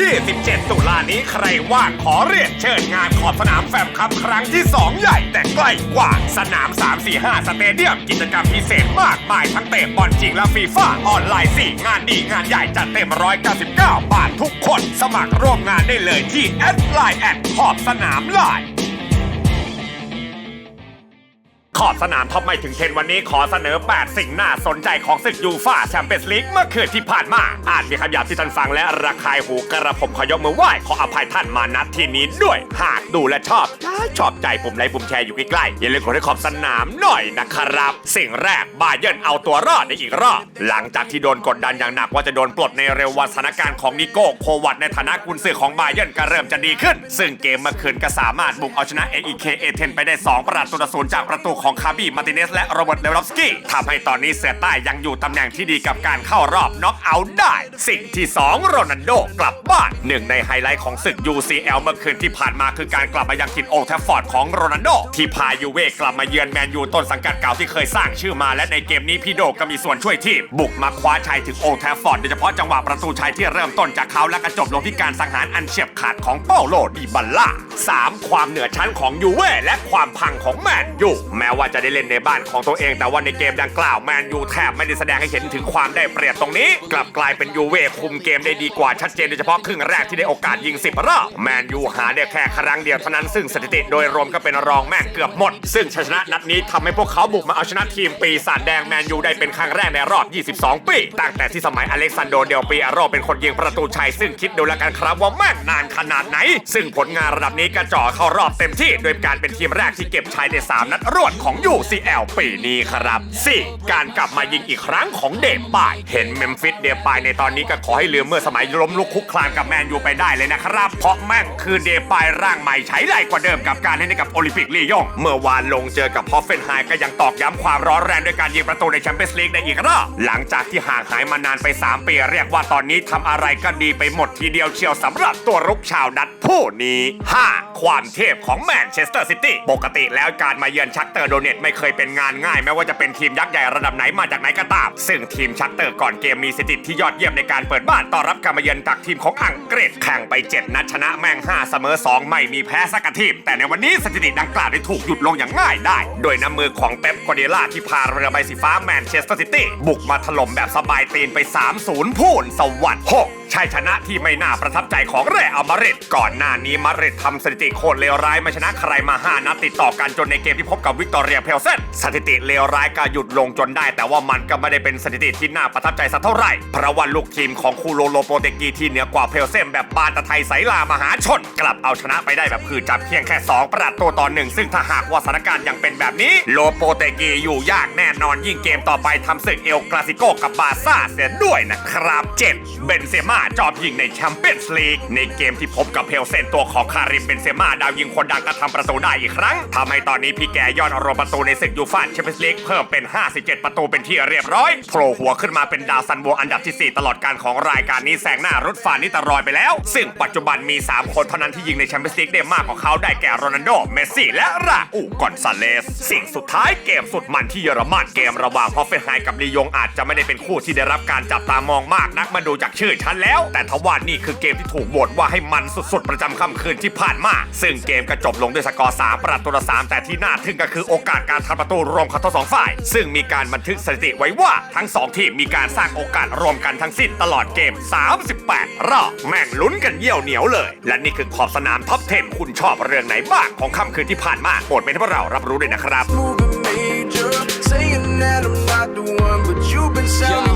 27 ตุลานี้ใครว่างขอเรียนเชิญงานขอบสนามแฟมคับครั้งที่ 2 ใหญ่แต่ใกล้กว่าสนาม 345 สเตเดียมกิจกรรมพิเศษมากมายทั้งเตะบอลจริงและฟีฟ่าออนไลน์ 4 งานดีงานใหญ่จัดเต็ม 199 บาททุกคน สมัครร่วมงานได้เลยที่แอดไลน์แอดขอบสนามไลน์ ขอบสนามท็อปไม่ถึงเทนวันนี้ขอเสนอ 8 สิ่งน่าสนใจของศึกยูฟ่าแชมเปี้ยนส์ลีกเมื่อคืนที่ผ่านมา อาจมีคำหยาบที่ท่านฟังและระคายหูกระผมขอยกมือไหว้ขออภัยท่านมานัดที่นี้ด้วย หากดูและชอบชอบใจปุ่มไลค์ปุ่มแชร์อยู่ใกล้ๆอย่าลืมกดให้ขอบสนามหน่อยนะครับ สิ่งแรกบาเยิร์นเอาตัวรอดในอีกรอบ หลังจากที่โดนกดดันอย่างหนักว่าจะโดนปลดในเร็ววันสถานการณ์ของนิโก้โควัตในฐานะกุนซือของบาเยิร์นก็เริ่มจะดีขึ้น ซึ่งเกมเมื่อคืนก็สามารถบุกเอาชนะ AEK A10 ไปได้ 2 ประตูต่อศูนย์จากประตูของของคาร์บี้มาร์ติเนสและโรเบิร์ตเลวรอฟสกี้ทำให้ตอนนี้เสือใต้ยังอยู่ตำแหน่งที่ดีกับการเข้ารอบน็อกเอาท์ได้ สิ่งที่ 2 โรนัลโดกลับบ้านหนึ่งในไฮไลท์ของศึก UCL เมื่อคืนที่ผ่านมาคือการกลับมายังถิ่นโอลด์แทฟฟอร์ดของโรนัลโดที่พายูเว่กลับมาเยือนแมนยูต้นสังกัดเก่าที่เคยสร้างชื่อมาและในเกมนี้พี่โดก็มีส่วนช่วยทีมบุกมาคว้าชัยถึงโอลด์แทฟฟอร์ดโดยเฉพาะจังหวะประตูชัยที่เริ่มต้นจากเขาและกระจบลงที่การสังหารอันเฉียบขาดของเปาโลดิบัลล่า 3. ความเหนือชั้นของยูเว่และความพังของแมนยูแม้ว่าจะได้เล่นในบ้านของตัวเอง แต่ว่าในเกมดังกล่าวแมนยูแทบไม่ได้แสดงให้เห็นถึงความได้เปรียบตรงนี้ กลับกลายเป็นยูเว่คุมเกมได้ดีกว่าชัดเจนโดยเฉพาะครึ่งแรกที่ได้โอกาสยิง 10 รอบแมนยูหาได้แค่ครั้งเดียวเท่านั้นซึ่งสถิติโดยรวมก็เป็นรองแม่งเกือบหมด ซึ่งชัยชนะนัดนี้ทำให้พวกเขาบุกมาเอาชนะทีมปีศาจแดงแมนยูได้เป็นครั้งแรกในรอบ 22 ปีตั้งแต่ที่สมัยอเล็กซานโดเดลปีอาโรเป็นคนยิงประตูชัยซึ่งคิดดูแล้วกันครับว่าแม่งนานขนาดไหน ซึ่งผลงานระดับนี้ก็จ่อเข้ารอบเต็มที่โดยการเป็นทีมแรกที่เก็บชัยใน 3 นัดรวดของ UCL ปีนี้ครับ 4. การกลับมายิงอีกครั้งของเดปาย เห็นเมมฟิสเดปายในตอนนี้ก็ขอให้ลืมเมื่อสมัยล้มลุกคุกคลานกับแมนยูไปได้เลยนะครับ เพราะแม่งคือเดปายร่างใหม่ใช้ได้กว่าเดิมกับการเล่นให้กับโอลิมปิกลียง เมื่อวานลงเจอกับฮอฟเฟนไฮก็ยังตอกย้ำความร้อนแรงด้วยการยิงประตูในแชมเปี้ยนส์ลีกได้อีกรอบหลังจากที่ห่างหายมานานไป 3 ปี เรียกว่าตอนนี้ทำอะไรก็ดีไปหมดทีเดียวเชียวสำหรับตัวรุกชาวดัตผู้นี้ 5. ความเทพของแมนเชสเตอร์ซิตี้ปกติแล้วการมาเยือนชักเตอร์โดเนตไม่เคยเป็นงานง่ายแม้ว่าจะเป็นทีมยักษ์ใหญ่ระดับไหนมาจากไหนก็ตาม ซึ่งทีมชักเตอร์ก่อนเกมมีสถิติที่ยอดเยี่ยมในการเปิดบ้านต้อนรับการมาเยือนจากทีมของอังกฤษแข่งไป 7 นัดชนะแม่ง 5 เสมอ 2 ไม่มีแพ้สักทีม แต่ในวันนี้สถิติดังกล่าวได้ถูกหยุดลงอย่างง่ายได้ โดยน้ำมือของเป๊ปกวาร์ดิโอล่าที่พาเรือใบสีฟ้าแมนเชสเตอร์ซิตี้บุกมาถล่มแบบสบายตีนไป 3-0 พูนสวัสดิ์6ชัยชนะที่ไม่น่าประทับใจของเรอัลมาริดก่อนหน้านี้มาริดทำสถิติโคตรเลวร้ายไม่ชนะใครมา 5 นัดติดต่อกันจนในเกมที่พบกับวิกตอเรียเพลเซนสถิติเลวร้ายก็หยุดลงจนได้ แต่ว่ามันก็ไม่ได้เป็นสถิติที่น่าประทับใจสักเท่าไหร่ เพราะว่าลูกทีมของคูโลโลโปเตกีที่เหนือกว่าเพลเซนแบบบานตะไทยไสลามหาชน กลับเอาชนะไปได้แบบคือจับเพียงแค่ 2 ประตูต่อหนึ่งซึ่งถ้าหากว่าสถานการณ์ยังเป็นแบบนี้ โลโปเตกีอยู่ยากแน่นอนยิ่งเกมต่อไปทำศึกเอลคลาสิโกกับบาซ่าเสียด้วยนะครับ 7. เบนเซม่าจอบยิงในแชมเปี้ยนส์ลีกในเกมที่พบกับเพลเซนตัวของคาริมเบนเซม่าดาวยิงคนดังก็ทำประตูได้อีกครั้งทำให้ตอนนี้พี่แกยอดรมประตูในศึกยูฟ่าแชมเปี้ยนส์ลีกเพิ่มเป็น 57 ประตูเป็นที่เรียบร้อยโผล่หัวขึ้นมาเป็นดาวซันโวอันดับที่ 4 ตลอดการของรายการนี้แซงหน้ารถฟานิตารอยไปแล้ว ซึ่งปัจจุบันมี 3 คนเท่านั้นที่ยิงในแชมเปี้ยนส์ลีกได้มากกว่าเขาได้แก่โรนัลโด เมสซี่ และราอูกอนซาเลส สิ่งสุดท้ายเกมสุดมันที่เยอรมันเกมระหว่างฮอฟเฟนไฮกับลียงอาจจะไม่ได้เป็นคู่ที่ได้รับการจับตามองมากนักมาดูจากชื่อฉันแล้ว แต่ทว่านี่คือเกมที่ถูกโหวตว่าให้มันสุดๆ ประจำค่ำคืนที่ผ่านมา ซึ่งเกมก็จบลงด้วยสกอร์3ประตูต่อ3แต่ที่น่าทึ่งก็คือโอกาสการทำประตูรวมของทั้งสองฝ่าย ซึ่งมีการบันทึกสถิติไว้ว่าทั้งสองทีมมีการสร้างโอกาสรวมกันทั้งสิ้นตลอดเกม 38 รอบ แม่งลุ้นกันเยี่ยวเหนียวเลย และนี่คือขอบสนามท็อป10คุณชอบเรื่องไหนบ้างของค่ำคืนที่ผ่านมาโปรดเป็นที่พวกเรารับรู้ด้วยนะครับ Saying that I'm not the one, but you've been sounding.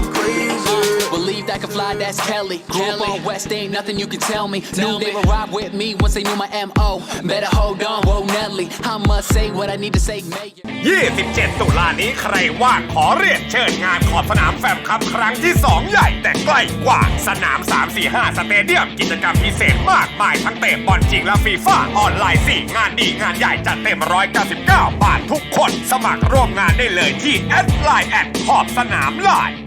Believe that can fly, that's Kelly. Grew up on West, ain't nothing you can tell me. Knew they would ride with me once they knew my MO. Better hold on, whoa, Nelly. I must say what I need to say, Mayor. 27 ตุลานี้ใครว่างขอเรียนเชิญงานขอบสนามแฟมคัพครั้งที่ 2 ใหญ่แต่ใกล้กว่า สนาม 345 สเตเดียมกิจกรรมพิเศษมากมายทั้งเตะบอลจริงและฟีฟ่าออนไลน์4งานดีงานใหญ่จัดเต็ม 199 บาททุกคน สมัครร่วมงานได้เลยที่แอดไลน์แอดขอบสนามไลน์